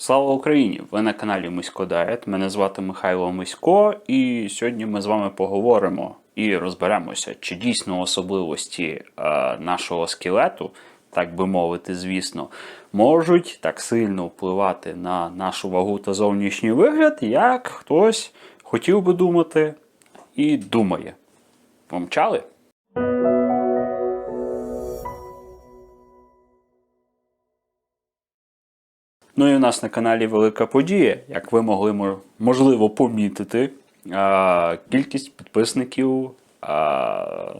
Слава Україні! Ви на каналі Мисько Дайет. Мене звати Михайло Мисько, і сьогодні ми з вами поговоримо і розберемося, чи дійсно особливості е, нашого скелету, так би мовити, звісно, можуть так сильно впливати на нашу вагу та зовнішній вигляд, як хтось хотів би думати і думає. Помчали? Ну і у нас на каналі Велика Подія. Як ви могли можливо помітити, кількість підписників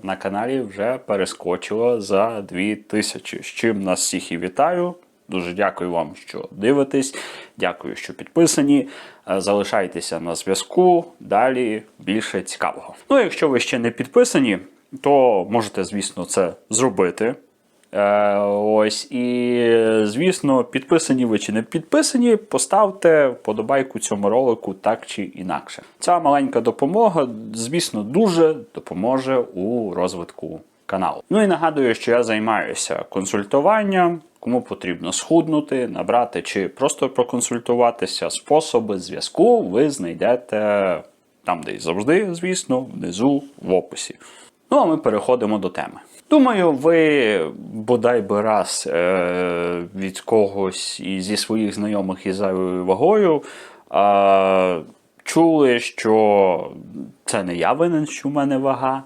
на каналі вже перескочила за 2000. З чим нас всіх і вітаю. Дуже дякую вам, що дивитесь. Дякую, що підписані. Залишайтеся на зв'язку. Далі більше цікавого. Ну, якщо ви ще не підписані, то можете, звісно, це зробити. Е, ось і звісно, підписані ви чи не підписані, поставте вподобайку цьому ролику так чи інакше. Ця маленька допомога, звісно, дуже допоможе у розвитку каналу. Ну і нагадую, що я займаюся консультуванням. Кому потрібно схуднути, набрати чи просто проконсультуватися, способи зв'язку ви знайдете там, де і завжди, звісно, внизу в описі. Ну а ми переходимо до теми. Думаю, ви бодай би раз е, від когось зі своїх знайомих із зайвою вагою е, чули, що це не я винен, що в мене вага,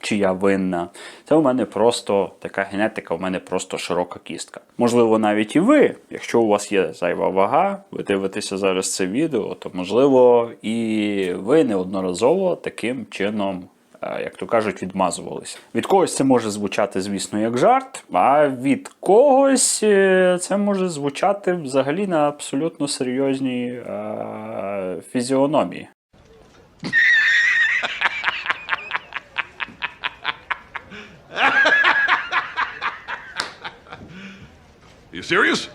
чи я винна. Це у мене просто така генетика, у мене просто широка кістка. Можливо, навіть і ви, якщо у вас є зайва вага, ви дивитеся зараз це відео, то можливо і ви неодноразово таким чином як то кажуть, відмазувалися. Від когось це може звучати, звісно, як жарт, а від когось е, це може звучати взагалі на абсолютно серйозній е, фізіономії. You serious?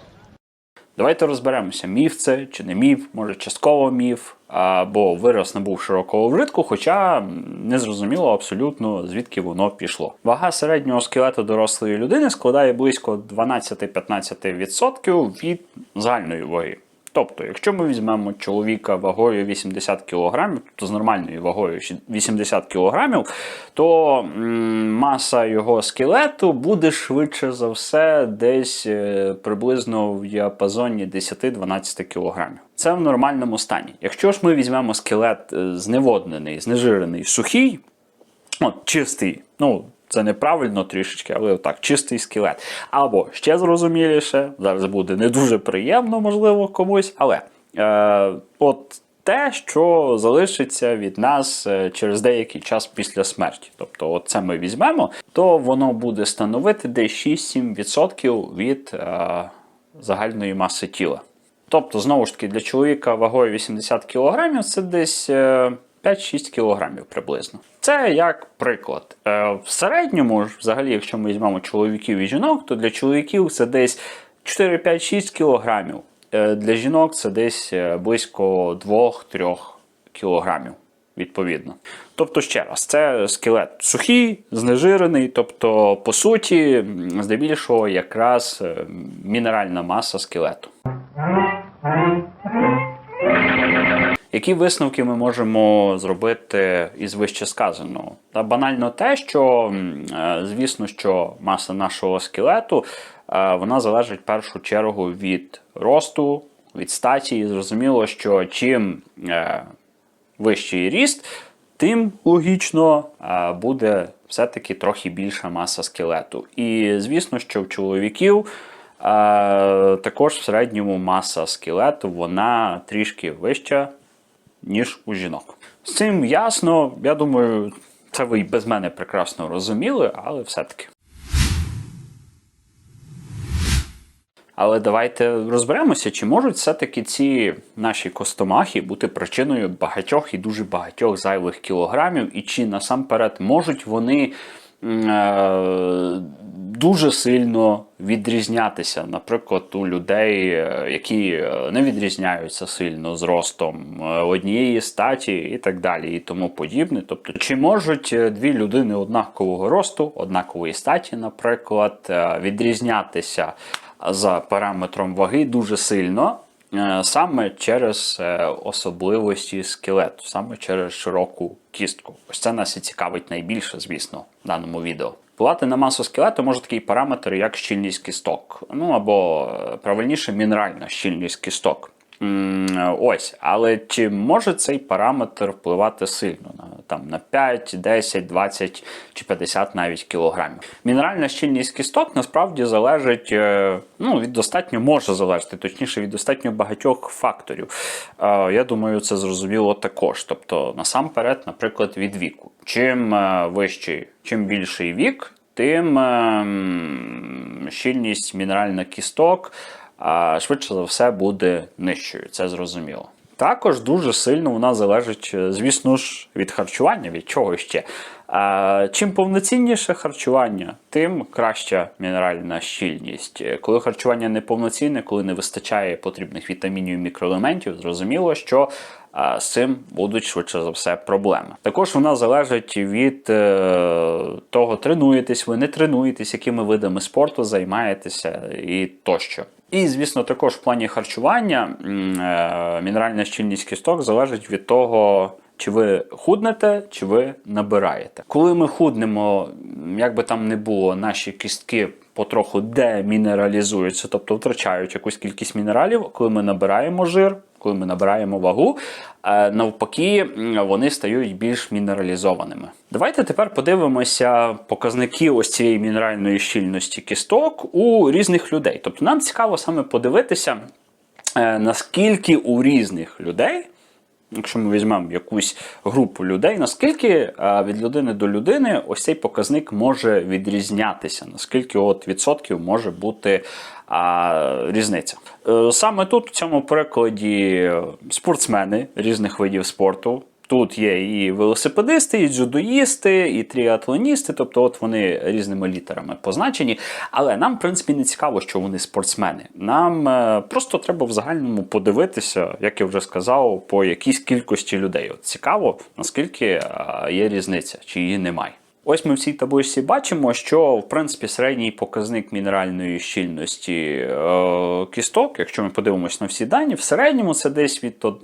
Давайте розберемося, міф це чи не міф, може частково міф, або вираз набув широкого вжитку, хоча не зрозуміло абсолютно звідки воно пішло. Вага середнього скелету дорослої людини складає близько 12-15% від загальної ваги. Тобто, якщо ми візьмемо чоловіка вагою 80 кг, тобто з нормальною вагою 80 кг, то маса його скелету буде швидше за все десь е, приблизно в діапазоні 10-12 кг. Це в нормальному стані. Якщо ж ми візьмемо скелет е, зневоднений, знежирений, сухий, От, чистий, ну, це неправильно трішечки, але отак, чистий скелет. Або ще зрозуміліше, зараз буде не дуже приємно, можливо, комусь, але е, от те, що залишиться від нас е, через деякий час після смерті. Тобто, от це ми візьмемо, то воно буде становити десь 6-7% від е, загальної маси тіла. Тобто, знову ж таки, для чоловіка вагою 80 кг це десь е, 5-6 кг приблизно. Це як приклад. Е, В середньому, ж, взагалі, якщо ми візьмемо чоловіків і жінок, то для чоловіків це десь 4-5-6 кг. Е, Для жінок це десь е, близько 2-3 кг. Відповідно. Тобто, ще раз, це скелет сухий, знежирений, тобто, по суті, здебільшого якраз мінеральна маса скелету. Які висновки ми можемо зробити із вище сказаного? Та банально те, що е, звісно, що маса нашого скелету е, вона залежить в першу чергу від росту, від статі. І зрозуміло, що чим е, вищий ріст, тим логічно буде все-таки трохи більша маса скелету. І звісно, що в чоловіків. Також в середньому маса скелету вона трішки вища, ніж у жінок. З цим ясно, я думаю, це ви і без мене прекрасно розуміли, але все-таки. Але давайте розберемося, чи можуть все-таки ці наші костомахи бути причиною багатьох і дуже багатьох зайвих кілограмів, і чи насамперед можуть вони дуже сильно відрізнятися, наприклад, у людей, е, які е, не відрізняються сильно з ростом е, однієї статі і так далі, і тому подібне. Тобто, чи можуть е, дві людини однакового росту, однакової статі, наприклад, е, відрізнятися за параметром ваги дуже сильно. Е, саме через е, особливості скелету, саме через широку кістку. Ось це нас і цікавить найбільше, звісно, в даному відео. Впливати на масу скелету може такий параметр, як щільність кісток, ну або е, правильніше мінеральна щільність кісток. Ось, але чи може цей параметр впливати сильно там на 5, 10, 20 чи 50 навіть кілограмів? Мінеральна щільність кісток насправді залежить е, ну, від достатньо може залежати, точніше від достатньо багатьох факторів. Е, Я думаю, це зрозуміло також. Тобто, насамперед, наприклад, від віку. Чим е, вищий, чим більший вік, тим щільність мінеральних кісток швидше за все буде нижчою, це зрозуміло. Також дуже сильно вона залежить, е, звісно ж, від харчування, від чого ще. Чим повноцінніше харчування, тим краща мінеральна щільність. Е, Коли харчування неповноцінне, коли не вистачає потрібних вітамінів і мікроелементів, зрозуміло, що з цим будуть швидше за все проблеми. Також вона залежить від е, того, тренуєтесь ви, не тренуєтесь, якими видами спорту займаєтеся і тощо. І, звісно, також в плані харчування е, мінеральна щільність кісток залежить від того, чи ви худнете, чи ви набираєте. Коли ми худнемо, як би там не було, наші кістки потроху демінералізуються, тобто втрачають якусь кількість мінералів. Коли ми набираємо жир, коли ми набираємо вагу, е, навпаки, вони стають більш мінералізованими. Давайте тепер подивимося показники ось цієї мінеральної щільності кісток у різних людей. Тобто нам цікаво саме подивитися, е, наскільки у різних людей. Якщо ми візьмемо якусь групу людей, наскільки е, від людини до людини ось цей показник може відрізнятися, наскільки от відсотків може бути а, різниця. Е, Саме тут в цьому прикладі спортсмени різних видів спорту. Тут є і велосипедисти, і дзюдоїсти, і тріатлоністи, тобто от вони різними літерами позначені. Але нам, в принципі, не цікаво, що вони спортсмени. Нам е, просто треба в загальному подивитися, як я вже сказав, по якійсь кількості людей. От цікаво, наскільки е, є різниця, чи її немає. Ось ми в цій табличці бачимо, що в принципі середній показник мінеральної щільності е, кісток, якщо ми подивимося на всі дані, в середньому це десь від 1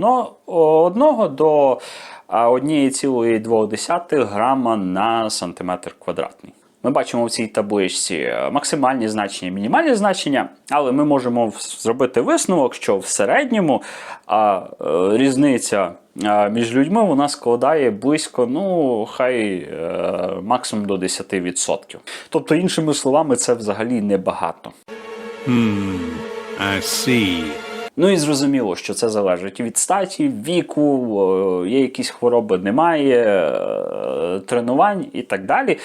до а, 1,2 грама на сантиметр квадратний. Ми бачимо в цій табличці е, максимальні значення, мінімальні значення, але ми можемо зробити висновок, що в середньому а, е, різниця а, між людьми вона складає близько, ну, хай е, максимум до 10%. Тобто, іншими словами, це взагалі небагато. I see. Ну і зрозуміло, що це залежить від статі, віку, є якісь хвороби, немає, тренувань і так далі.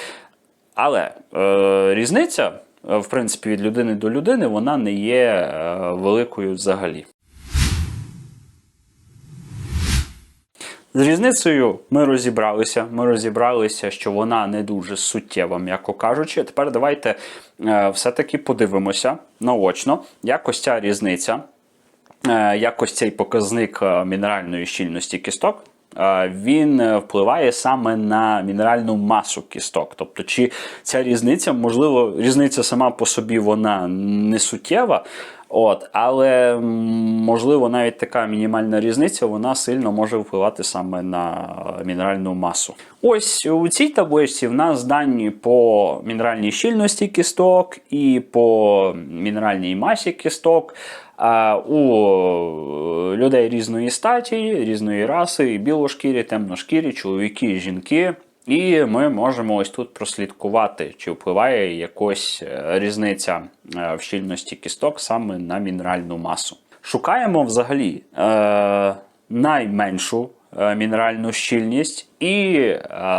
Але е, різниця, е, в принципі, від людини до людини, вона не є е, великою взагалі. З різницею ми розібралися. Ми розібралися, що вона не дуже суттєва, м'яко кажучи. Тепер давайте е, все-таки подивимося наочно, як ось ця різниця, е, як цей показник мінеральної щільності кісток. Він е, впливає саме на мінеральну масу кісток. Тобто, чи ця різниця, можливо, різниця сама по собі вона не суттєва, От, але можливо навіть така мінімальна різниця вона сильно може впливати саме на мінеральну масу. Ось у цій табличці в нас дані по мінеральній щільності кісток і по мінеральній масі кісток. У людей різної статі, різної раси, білошкірі, темношкірі, чоловіки жінки. І ми можемо ось тут прослідкувати, чи впливає якось е, різниця е, в щільності кісток саме на мінеральну масу. Шукаємо взагалі е, найменшу е, мінеральну щільність і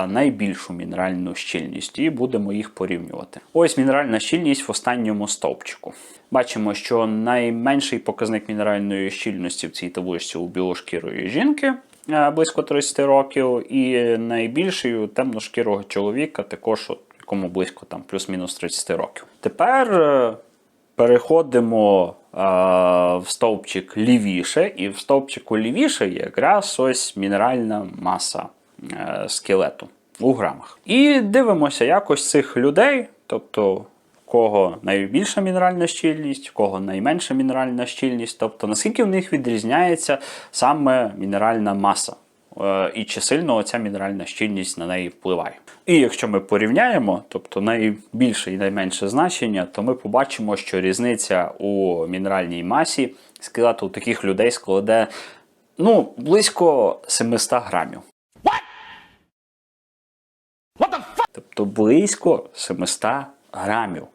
найбільшу мінеральну щільність, і будемо їх порівнювати. Ось мінеральна щільність в останньому стовпчику. Бачимо, що найменший показник мінеральної щільності в цій табличці у білошкірої жінки близько 30 років, і найбільший у темношкірого чоловіка, також от, якому близько там плюс-мінус 30 років. Тепер е, переходимо е, в стовпчик лівіше, і в стовпчику лівіше якраз ось мінеральна маса е, скелету у грамах. І дивимося, як ось цих людей, тобто кого найбільша мінеральна щільність, в кого найменша мінеральна щільність, тобто наскільки в них відрізняється саме мінеральна маса. Е, І чи сильно ця мінеральна щільність на неї впливає. І якщо ми порівняємо, тобто найбільше і найменше значення, то ми побачимо, що різниця у мінеральній масі скелету у таких людей складе ну, близько 700 грамів. Тобто близько 700 грамів,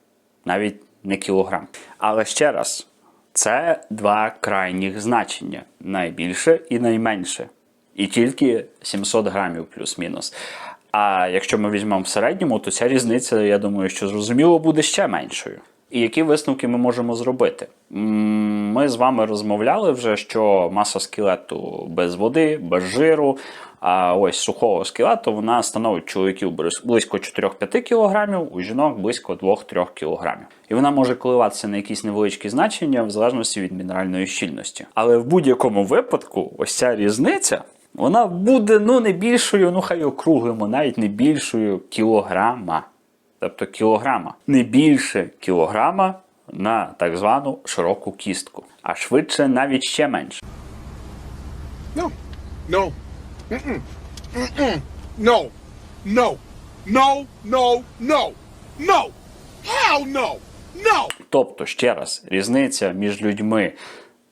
навіть не кілограм. Але ще раз, це два крайніх значення: найбільше і найменше. І тільки 700 грамів плюс-мінус. А якщо ми візьмемо в середньому, то ця різниця, я думаю, що зрозуміло буде ще меншою. І які висновки ми можемо зробити? Ми з вами розмовляли вже, що маса скелету без води, без жиру, а ось сухого скелету вона становить чоловіків близько 4-5 кг, у жінок близько 2-3 кг. І вона може коливатися на якісь невеличкі значення в залежності від мінеральної щільності. Але в будь-якому випадку, ось ця різниця. Вона буде ну не більшою, ну хай округлимо, навіть не більшою кілограма. Тобто кілограма. Не більше кілограма на так звану широку кістку, а швидше навіть ще менше. No. No. Mm-mm. Mm-mm. No. No. No. No. No. No. Hell no. No. Тобто, ще раз, різниця між людьми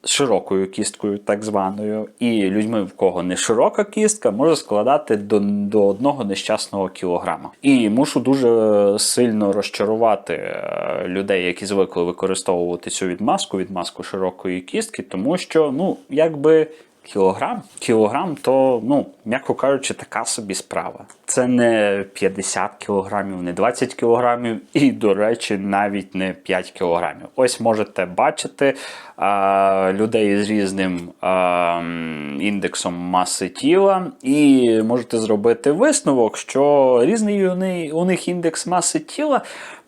широкою кісткою, так званою, і людьми, в кого не широка кістка, може складати до, до одного нещасного кілограма. І мушу дуже сильно розчарувати е, людей, які звикли використовувати цю відмазку, відмазку широкої кістки, тому що, ну, якби. Кілограм? Кілограм то, ну, м'яко кажучи, така собі справа. Це не 50 кілограмів, не 20 кілограмів, і, до речі, навіть не 5 кілограмів. Ось можете бачити а, людей з різним а, індексом маси тіла, і можете зробити висновок, що різний у них, індекс маси тіла,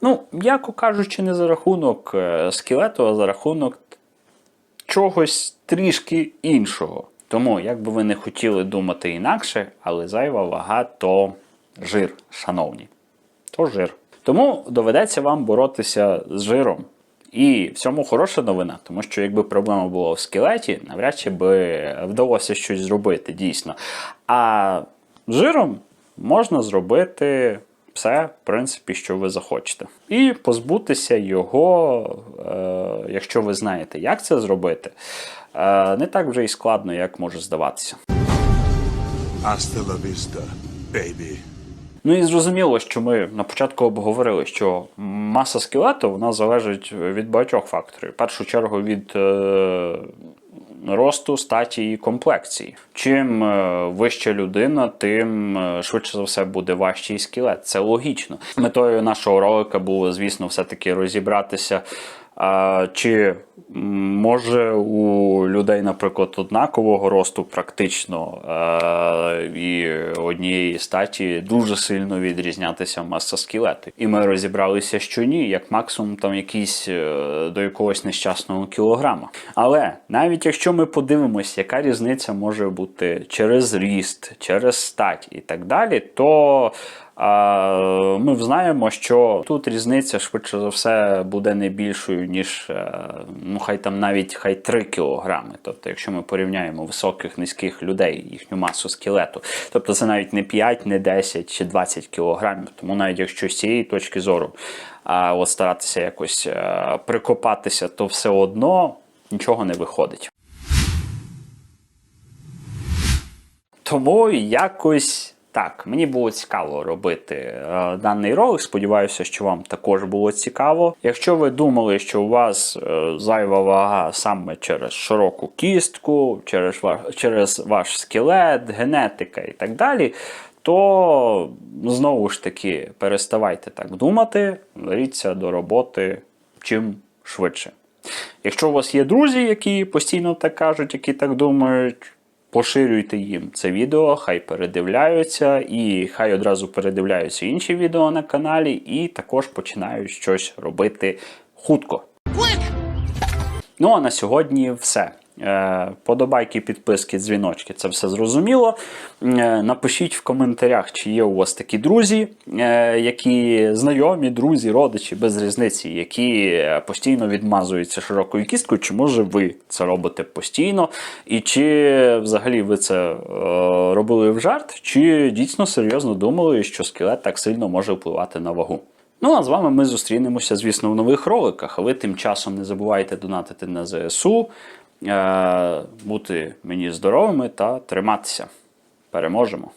ну, м'яко кажучи, не за рахунок е, скелету, а за рахунок чогось трішки іншого. Тому, як би ви не хотіли думати інакше, але зайва вага то жир, шановні. То жир. Тому доведеться вам боротися з жиром. І в цьому хороша новина, тому що якби проблема була в скелеті, навряд чи би вдалося щось зробити дійсно. А з жиром можна зробити все, в принципі, що ви захочете. І позбутися його, е, якщо ви знаєте, як це зробити, е, не так вже й складно, як може здаватися. Vista, baby. Ну і зрозуміло, що ми на початку обговорили, що маса скелету вона залежить від багатьох факторів. В першу чергу від е, росту, статі і комплекції. Чим е, вища людина, тим е, швидше за все буде важчий скелет. Це логічно. Метою нашого ролика було, звісно, все-таки розібратися. А, чи може у людей, наприклад, однакового росту практично е, і однієї статі дуже сильно відрізнятися маса скелету? І ми розібралися, що ні, як максимум там якийсь е, до якогось нещасного кілограма. Але навіть якщо ми подивимося, яка різниця може бути через ріст, через стать і так далі, то а, ми знаємо, що тут різниця швидше за все буде не більшою, ніж е, ну хай там навіть хай 3 кілограми. Тобто, якщо ми порівняємо високих низьких людей, їхню масу скелету, тобто це навіть не 5, не 10 чи 20 кілограмів. Тому навіть якщо з цієї точки зору от старатися якось е, прикопатися, то все одно нічого не виходить. Тому якось так, мені було цікаво робити е, даний ролик. Сподіваюся, що вам також було цікаво. Якщо ви думали, що у вас е, зайва вага саме через широку кістку, через ваш, через ваш скелет, генетика і так далі, то знову ж таки переставайте так думати, беріться до роботи чим швидше. Якщо у вас є друзі, які постійно так кажуть, які так думають, поширюйте їм це відео, хай передивляються, і хай одразу передивляються інші відео на каналі, і також починають щось робити хутко. Ну а на сьогодні все. Е, Подобайки, підписки, дзвіночки це все зрозуміло. Е, Напишіть в коментарях, чи є у вас такі друзі, е, які знайомі, друзі, родичі без різниці, які постійно відмазуються широкою кісткою, чи може ви це робите постійно, і чи взагалі ви це робили в жарт, чи дійсно серйозно думали, що скелет так сильно може впливати на вагу. Ну а з вами ми зустрінемося, звісно, в нових роликах. Ви тим часом не забувайте донатити на ЗСУ, бути мені здоровими та триматися. Переможемо!